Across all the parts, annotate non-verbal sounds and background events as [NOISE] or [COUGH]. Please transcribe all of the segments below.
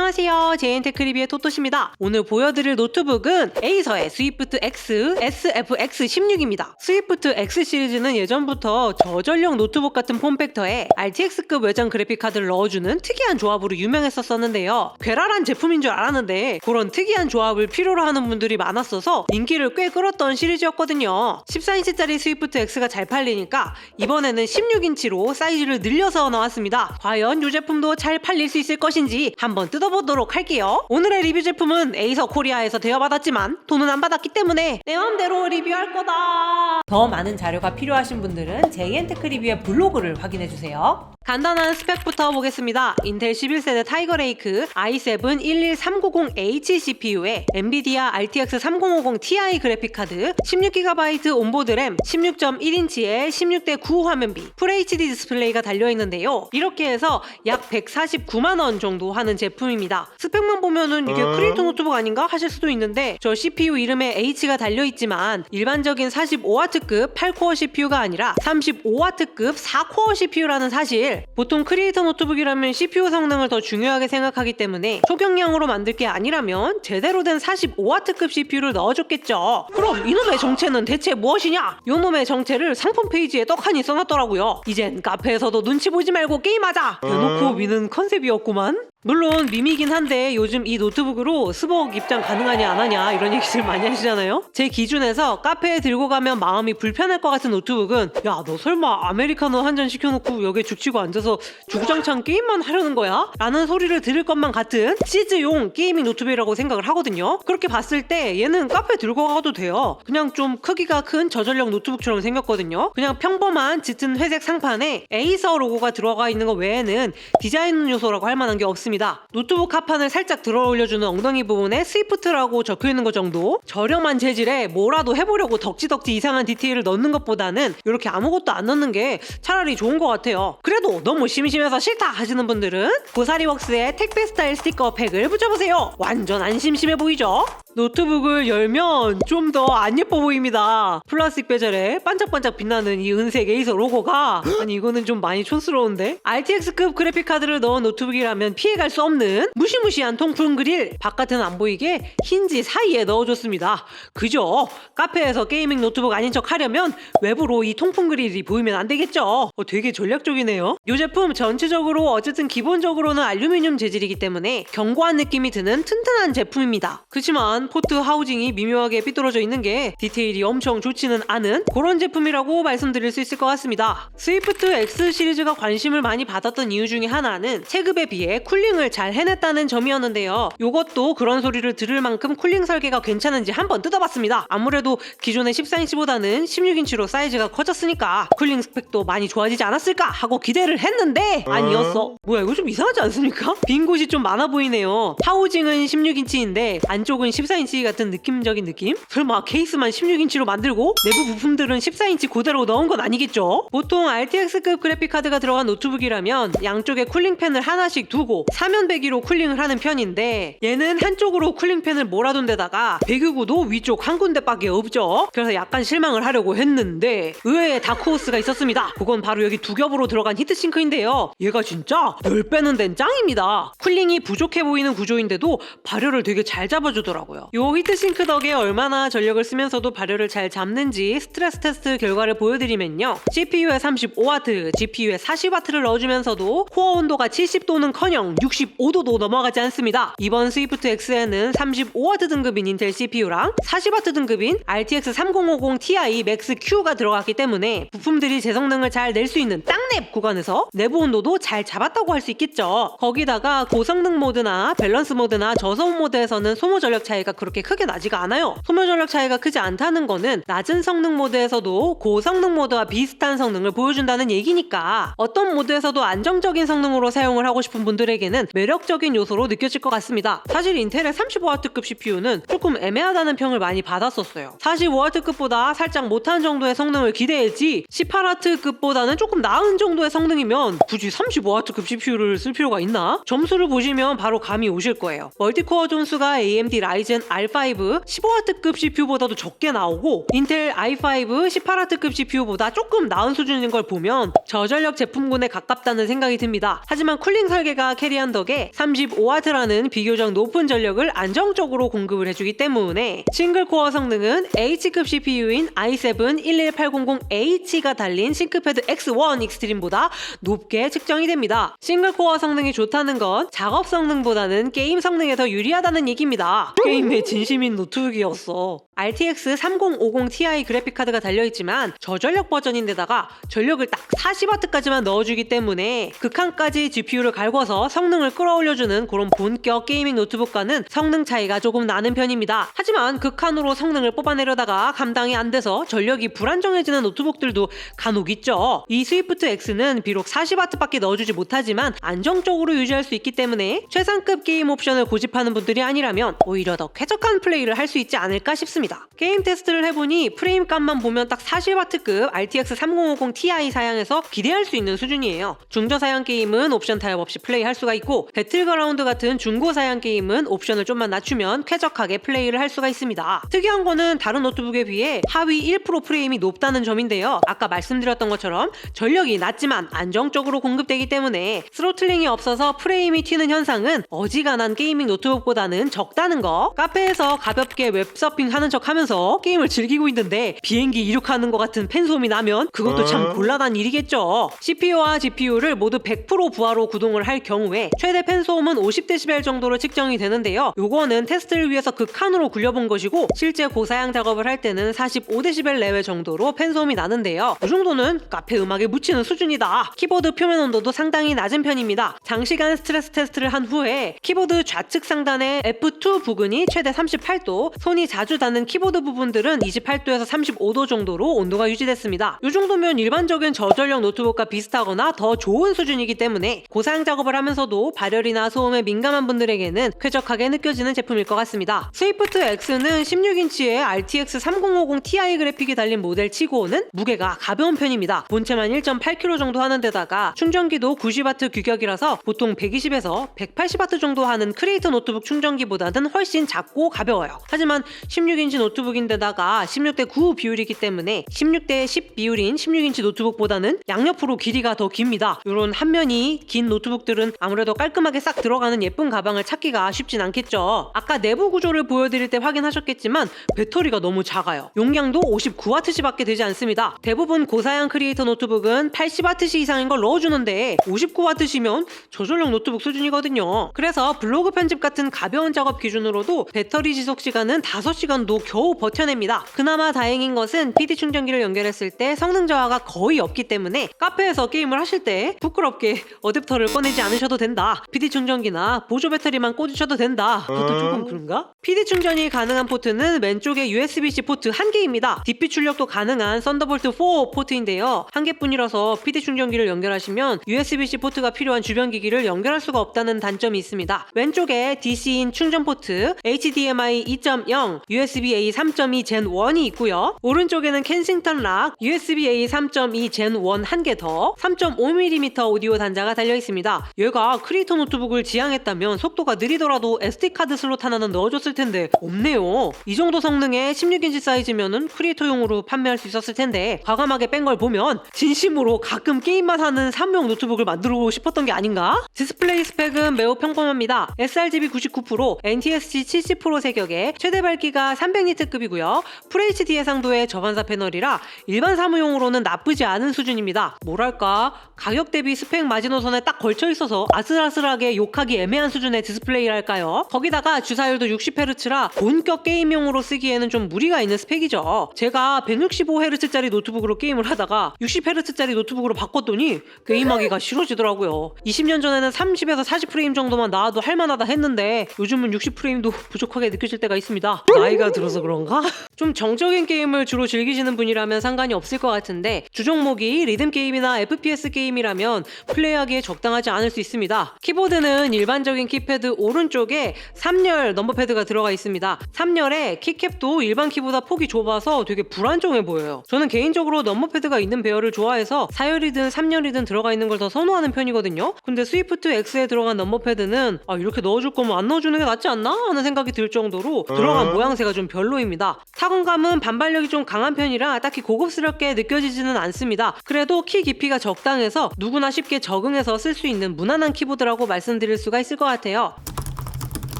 안녕하세요. 제인테크 리뷰의 토토시입니다. 오늘 보여드릴 노트북은 에이서의 스위프트 X SFX16입니다. 스위프트 X 시리즈는 예전부터 저전력 노트북 같은 폼팩터에 RTX급 외장 그래픽카드를 넣어주는 특이한 조합으로 유명했었었는데요. 괴랄한 제품인 줄 알았는데 그런 특이한 조합을 필요로 하는 분들이 많았어서 인기를 꽤 끌었던 시리즈였거든요. 14인치짜리 스위프트 X가 잘 팔리니까 이번에는 16인치로 사이즈를 늘려서 나왔습니다. 과연 이 제품도 잘 팔릴 수 있을 것인지 한번 뜯어 보도록 할게요. 오늘의 리뷰 제품은 에이서 코리아에서 대여받았지만 돈은 안 받았기 때문에 내 맘대로 리뷰할 거다. 더 많은 자료가 필요하신 분들은 JN테크 리뷰의 블로그를 확인해주세요. 간단한 스펙부터 보겠습니다. 인텔 11세대 타이거 레이크 i7 11390H CPU에 엔비디아 RTX 3050 Ti 그래픽 카드, 16GB 온보드 램, 16.1인치의 16대 9 화면비, FHD 디스플레이가 달려 있는데요. 이렇게 해서 약 149만 원 정도 하는 제품입니다. 스펙만 보면은 이게 어? 크리에이터 노트북 아닌가 하실 수도 있는데 저 CPU 이름에 H가 달려있지만 일반적인 45W급 8코어 CPU가 아니라 35W급 4코어 CPU라는 사실 보통 크리에이터 노트북이라면 CPU 성능을 더 중요하게 생각하기 때문에 초경량으로 만들 게 아니라면 제대로 된 45W급 CPU를 넣어줬겠죠. 그럼 이놈의 정체는 대체 무엇이냐? 요놈의 정체를 상품 페이지에 떡하니 써놨더라고요. 이젠 카페에서도 눈치 보지 말고 게임하자! 대놓고 미는 컨셉이었구만. 물론 밈이긴 한데 요즘 이 노트북으로 스벅 입장 가능하냐 안 하냐 이런 얘기들 많이 하시잖아요. 제 기준에서 카페에 들고 가면 마음이 불편할 것 같은 노트북은 야 너 설마 아메리카노 한 잔 시켜놓고 여기에 죽치고 앉아서 주구장창 게임만 하려는 거야? 라는 소리를 들을 것만 같은 시즈용 게이밍 노트북이라고 생각을 하거든요. 그렇게 봤을 때 얘는 카페 들고 가도 돼요. 그냥 좀 크기가 큰 저전력 노트북처럼 생겼거든요. 그냥 평범한 짙은 회색 상판에 에이서 로고가 들어가 있는 것 외에는 디자인 요소라고 할 만한 게 없습니다. 노트북 하판을 살짝 들어 올려주는 엉덩이 부분에 스위프트라고 적혀 있는 것 정도 저렴한 재질에 뭐라도 해보려고 덕지덕지 이상한 디테일을 넣는 것보다는 이렇게 아무것도 안 넣는 게 차라리 좋은 것 같아요. 그래도 너무 심심해서 싫다 하시는 분들은 고사리웍스의 택배 스타일 스티커 팩을 붙여보세요. 완전 안 심심해 보이죠? 노트북을 열면 좀 더 안 예뻐 보입니다. 플라스틱 베젤에 반짝반짝 빛나는 이 은색 에이서 로고가 아니 이거는 좀 많이 촌스러운데 RTX급 그래픽 카드를 넣은 노트북이라면 피해 갈 수 없는 무시무시한 통풍 그릴 바깥은 안 보이게 힌지 사이에 넣어줬습니다. 그죠? 카페에서 게이밍 노트북 아닌 척 하려면 외부로 이 통풍 그릴이 보이면 안 되겠죠? 어, 되게 전략적이네요. 이 제품 전체적으로 어쨌든 기본적으로는 알루미늄 재질이기 때문에 견고한 느낌이 드는 튼튼한 제품입니다. 그렇지만 포트 하우징이 미묘하게 삐뚤어져 있는 게 디테일이 엄청 좋지는 않은 그런 제품이라고 말씀드릴 수 있을 것 같습니다. 스위프트 X 시리즈가 관심을 많이 받았던 이유 중에 하나는 체급에 비해 쿨링 을 잘 해냈다는 점이었는데요. 이것도 그런 소리를 들을 만큼 쿨링 설계가 괜찮은지 한번 뜯어봤습니다. 아무래도 기존의 14인치보다는 16인치로 사이즈가 커졌으니까 쿨링 스펙도 많이 좋아지지 않았을까 하고 기대를 했는데 아니었어. 뭐야 이거 좀 이상하지 않습니까? [LAUGHS] 빈 곳이 좀 많아 보이네요. 하우징은 16인치인데 안쪽은 14인치 같은 느낌적인 느낌? 설마 케이스만 16인치로 만들고 내부 부품들은 14인치 그대로 넣은 건 아니겠죠? 보통 RTX급 그래픽 카드가 들어간 노트북이라면 양쪽에 쿨링팬을 하나씩 두고 사면 배기로 쿨링을 하는 편인데 얘는 한쪽으로 쿨링팬을 몰아둔 데다가 배기구도 위쪽 한 군데밖에 없죠. 그래서 약간 실망을 하려고 했는데 의외의 다크호스가 있었습니다. 그건 바로 여기 두 겹으로 들어간 히트싱크인데요. 얘가 진짜 10배는 된 짱입니다. 쿨링이 부족해 보이는 구조인데도 발열을 되게 잘 잡아주더라고요. 요 히트싱크 덕에 얼마나 전력을 쓰면서도 발열을 잘 잡는지 스트레스 테스트 결과를 보여드리면요. CPU에 35W, GPU에 40W를 넣어주면서도 코어 온도가 70도는 커녕 65도도 넘어가지 않습니다. 이번 스위프트 X에는 35W 등급인 인텔 CPU랑 40W 등급인 RTX 3050 Ti Max Q가 들어갔기 때문에 부품들이 제 성능을 잘 낼 수 있는 땅랩 구간에서 내부 온도도 잘 잡았다고 할 수 있겠죠. 거기다가 고성능 모드나 밸런스 모드나 저소음 모드에서는 소모 전력 차이가 그렇게 크게 나지가 않아요. 소모 전력 차이가 크지 않다는 거는 낮은 성능 모드에서도 고성능 모드와 비슷한 성능을 보여준다는 얘기니까 어떤 모드에서도 안정적인 성능으로 사용을 하고 싶은 분들에게는 매력적인 요소로 느껴질 것 같습니다. 사실 인텔의 35W급 CPU는 조금 애매하다는 평을 많이 받았었어요. 45W급보다 살짝 못한 정도의 성능을 기대했지 18W급보다는 조금 나은 정도의 성능이면 굳이 35W급 CPU를 쓸 필요가 있나? 점수를 보시면 바로 감이 오실 거예요. 멀티코어 존수가 AMD 라이젠 R5 15W급 CPU보다도 적게 나오고 인텔 i5 18W급 CPU보다 조금 나은 수준인 걸 보면 저전력 제품군에 가깝다는 생각이 듭니다. 하지만 쿨링 설계가 캐리한 처리한 덕에 35W라는 비교적 높은 전력을 안정적으로 공급을 해주기 때문에 싱글코어 성능은 H급 CPU인 i7-11800H가 달린 싱크패드 X1 익스트림보다 높게 측정이 됩니다. 싱글코어 성능이 좋다는 건 작업 성능보다는 게임 성능에 더 유리하다는 얘기입니다. 게임의 진심인 노트북이었어. RTX 3050 Ti 그래픽카드가 달려있지만 저전력 버전인데다가 전력을 딱 40W까지만 넣어주기 때문에 극한까지 GPU를 갈궈서 성능을 끌어올려주는 그런 본격 게이밍 노트북과는 성능 차이가 조금 나는 편입니다. 하지만 극한으로 성능을 뽑아내려다가 감당이 안 돼서 전력이 불안정해지는 노트북들도 간혹 있죠. 이 스위프트 X는 비록 40W밖에 넣어주지 못하지만 안정적으로 유지할 수 있기 때문에 최상급 게임 옵션을 고집하는 분들이 아니라면 오히려 더 쾌적한 플레이를 할 수 있지 않을까 싶습 니다. 게임 테스트를 해보니 프레임 값만 보면 딱 40W급 RTX 3050 Ti 사양에서 기대할 수 있는 수준이에요. 중저 사양 게임은 옵션 타협 없이 플레이할 수가 있고 배틀그라운드 같은 중고 사양 게임은 옵션을 좀만 낮추면 쾌적하게 플레이를 할 수가 있습니다. 특이한 거는 다른 노트북에 비해 하위 1% 프레임이 높다는 점인데요. 아까 말씀드렸던 것처럼 전력이 낮지만 안정적으로 공급되기 때문에 스로틀링이 없어서 프레임이 튀는 현상은 어지간한 게이밍 노트북보다는 적다는 거. 카페에서 가볍게 웹서핑 하는 척 하면서 게임을 즐기고 있는데 비행기 이륙하는 것 같은 팬소음이 나면 그것도 참 곤란한 일이겠죠. CPU와 GPU를 모두 100% 부하로 구동을 할 경우에 최대 팬소음은 50dB 정도로 측정이 되는데요. 요거는 테스트를 위해서 극한으로 굴려본 것이고 실제 고사양 작업을 할 때는 45dB 내외 정도로 팬소음이 나는데요. 이 정도는 카페 음악에 묻히는 수준이다. 키보드 표면 온도도 상당히 낮은 편입니다. 장시간 스트레스 테스트를 한 후에 키보드 좌측 상단의 F2 부근이 최대 38도, 손이 자주 닿는 키보드 부분들은 28도에서 35도 정도로 온도가 유지됐습니다. 이 정도면 일반적인 저전력 노트북과 비슷하거나 더 좋은 수준이기 때문에 고사양 작업을 하면서도 발열이나 소음에 민감한 분들에게는 쾌적하게 느껴지는 제품일 것 같습니다. 스위프트 X는 16인치의 RTX 3050 Ti 그래픽이 달린 모델 치고는 무게가 가벼운 편입니다. 본체만 1.8kg 정도 하는 데다가 충전기도 90W 규격이라서 보통 120에서 180W 정도 하는 크리에이터 노트북 충전기보다는 훨씬 작고 가벼워요. 하지만 16인치 노트북인데다가 16대 9 비율이기 때문에 16대 10 비율인 16인치 노트북보다는 양옆으로 길이가 더 깁니다. 이런 한 면이 긴 노트북들은 아무래도 깔끔하게 싹 들어가는 예쁜 가방을 찾기가 쉽진 않겠죠. 아까 내부 구조를 보여드릴 때 확인하셨겠지만 배터리가 너무 작아요. 용량도 59W씩밖에 되지 않습니다. 대부분 고사양 크리에이터 노트북은 80W 이상인 걸 넣어주는데 59W시면 저전력 노트북 수준이거든요. 그래서 블로그 편집 같은 가벼운 작업 기준으로도 배터리 지속 시간은 5시간도 겨우 버텨냅니다. 그나마 다행인 것은 PD 충전기를 연결했을 때 성능 저하가 거의 없기 때문에 카페에서 게임을 하실 때 부끄럽게 어댑터를 꺼내지 않으셔도 된다. PD 충전기나 보조 배터리만 꽂으셔도 된다. 그것도 조금 그런가? PD 충전이 가능한 포트는 왼쪽에 USB-C 포트 한 개입니다. DP 출력도 가능한 썬더볼트 4 포트인데요. 한 개뿐이라서 PD 충전기를 연결하시면 USB-C 포트가 필요한 주변 기기를 연결할 수가 없다는 단점이 있습니다. 왼쪽에 DC인 충전 포트, HDMI 2.0, USB-A 3.2 Gen 1이 있고요. 오른쪽에는 켄싱턴 락, USB-A 3.2 Gen 1한 개 더, 3.5mm 오디오 단자가 달려 있습니다. 얘가 크리에이터 노트북을 지향했다면 속도가 느리더라도 SD 카드 슬롯 하나는 넣어줬을 텐데 없네요. 이 정도 성능의 16인치 사이즈면은 크리에이터용으로 판매할 수 있었을 텐데 과감하게 뺀 걸 보면 진심으로 가끔 게임만 하는 사무용 노트북을 만들고 싶었던 게 아닌가? 디스플레이 스펙은 매우 평범합니다. sRGB 99%, NTSC 70% 세격에 최대 밝기가 300 니트급이고요. FHD 해상도의 저반사 패널이라 일반 사무용으로는 나쁘지 않은 수준입니다. 뭐랄까 가격 대비 스펙 마지노선에 딱 걸쳐 있어서 아슬아슬하게 욕하기 애매한 수준의 디스플레이랄까요? 거기다가 주사율도 60Hz라 본격 게임용으로 쓰기에는 좀 무리가 있는 스펙이죠. 제가 165Hz짜리 노트북으로 게임을 하다가 60Hz짜리 노트북으로 바꿨더니 게임하기가 [LAUGHS] 싫어지더라고요. 20년 전에는 30에서 40프레임 정도만 나와도 할만하다 했는데 요즘은 60프레임도 부족하게 느껴질 때가 있습니다. 나이가 들어 서 그런가? 좀 정적인 게임을 주로 즐기시는 분이라면 상관이 없을 것 같은데 주종목이 리듬 게임이나 FPS 게임이라면 플레이하기에 적당하지 않을 수 있습니다. 키보드는 일반적인 키패드 오른쪽에 3열 넘버 패드가 들어가 있습니다. 3열에 키캡도 일반 키보다 폭이 좁아서 되게 불안정해 보여요. 저는 개인적으로 넘버 패드가 있는 배열을 좋아해서 4열이든 3열이든 들어가 있는 걸 더 선호하는 편이거든요. 근데 스위프트 X에 들어간 넘버 패드는 아, 이렇게 넣어줄 거면 안 넣어주는 게 낫지 않나 하는 생각이 들 정도로 들어간 모양새가 좀 별로 별로입니다. 타건감은 반발력이 좀 강한 편이라 딱히 고급스럽게 느껴지지는 않습니다. 그래도 키 깊이가 적당해서 누구나 쉽게 적응해서 쓸 수 있는 무난한 키보드라고 말씀드릴 수가 있을 것 같아요.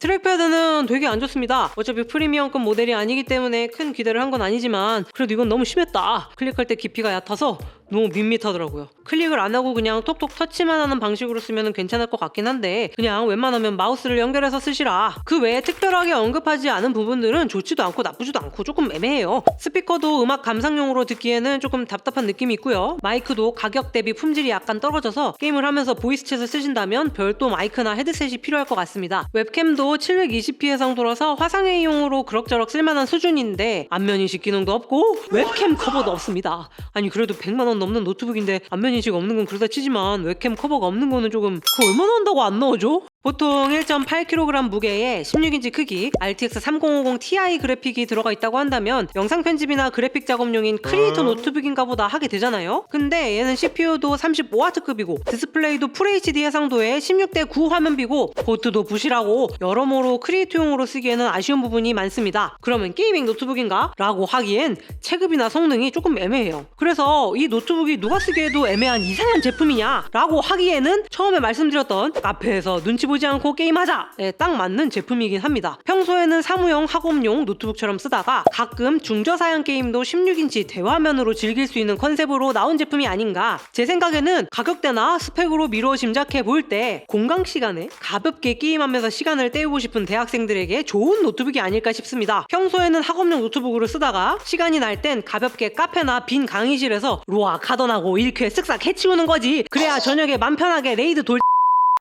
트랙패드는 되게 안 좋습니다. 어차피 프리미엄급 모델이 아니기 때문에 큰 기대를 한 건 아니지만 그래도 이건 너무 심했다. 클릭할 때 깊이가 얕아서 너무 밋밋하더라고요. 클릭을 안 하고 그냥 톡톡 터치만 하는 방식으로 쓰면 괜찮을 것 같긴 한데 그냥 웬만하면 마우스를 연결해서 쓰시라. 그 외에 특별하게 언급하지 않은 부분들은 좋지도 않고 나쁘지도 않고 조금 애매해요. 스피커도 음악 감상용으로 듣기에는 조금 답답한 느낌이 있고요. 마이크도 가격 대비 품질이 약간 떨어져서 게임을 하면서 보이스챗을 쓰신다면 별도 마이크나 헤드셋이 필요할 것 같습니다. 웹캠도 720p 해상도라서 화상회의용으로 그럭저럭 쓸만한 수준인데 안면 인식 기능도 없고 웹캠 커버도 없습니다. 아니 그래도 100만 원 넘는 노트북인데 안면 인식 없는 건 그러다 치지만 웹캠 커버가 없는 거는 조금 그거 얼마나 한다고 안 넣어줘? 보통 1.8kg 무게에 16인치 크기 RTX 3050 Ti 그래픽이 들어가 있다고 한다면 영상 편집이나 그래픽 작업용인 크리에이터 노트북인가 보다 하게 되잖아요. 근데 얘는 CPU도 35W급이고 디스플레이도 FHD 해상도에 16대 9 화면비고 보트도 부실하고 여러모로 크리에이터용으로 쓰기에는 아쉬운 부분이 많습니다. 그러면 게이밍 노트북인가? 라고 하기엔 체급이나 성능이 조금 애매해요. 그래서 이 노트북이 누가 쓰기에도 애매한 이상한 제품이냐? 라고 하기에는 처음에 말씀드렸던 카페에서 눈치 보지 않고 게임하자에 딱 맞는 제품이긴 합니다. 평소에는 사무용 학업용 노트북처럼 쓰다가 가끔 중저사양 게임도 16인치 대화면으로 즐길 수 있는 컨셉으로 나온 제품이 아닌가. 제 생각에는 가격대나 스펙으로 미루어 짐작해 볼 때 공강 시간에 가볍게 게임하면서 시간을 때우고 싶은 대학생들에게 좋은 노트북이 아닐까 싶습니다. 평소에는 학업용 노트북으로 쓰다가 시간이 날 땐 가볍게 카페나 빈 강의실에서 로아 카던하고 1쾌 쓱싹 해치우는 거지. 그래야 저녁에 맘 편하게 레이드 돌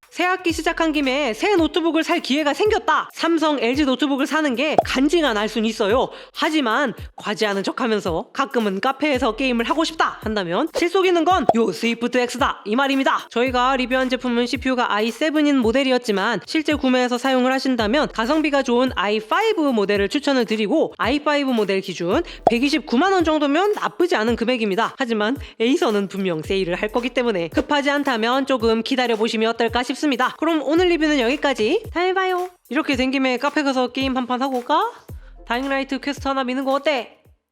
새 학기 시작한 김에 새 노트북을 살 기회가 생겼다. 삼성, LG 노트북을 사는 게 간지가 날 순 있어요. 하지만 과제하는 척하면서 가끔은 카페에서 게임을 하고 싶다 한다면 실속있는 건 요 스위프트 X다 이 말입니다. 저희가 리뷰한 제품은 CPU가 i7인 모델이었지만 실제 구매해서 사용을 하신다면 가성비가 좋은 i5 모델을 추천을 드리고 i5 모델 기준 129만 원 정도면 나쁘지 않은 금액입니다. 하지만 에이서는 분명 세일을 할 거기 때문에 급하지 않다면 조금 기다려 보시면 어떨까 싶습니다. 그럼 오늘 리뷰는 여기까지. 다음에 봐요. 이렇게 된 김에 카페 가서 게임 한 판 하고 올까? 다잉라이트 퀘스트 하나 미는 거 어때?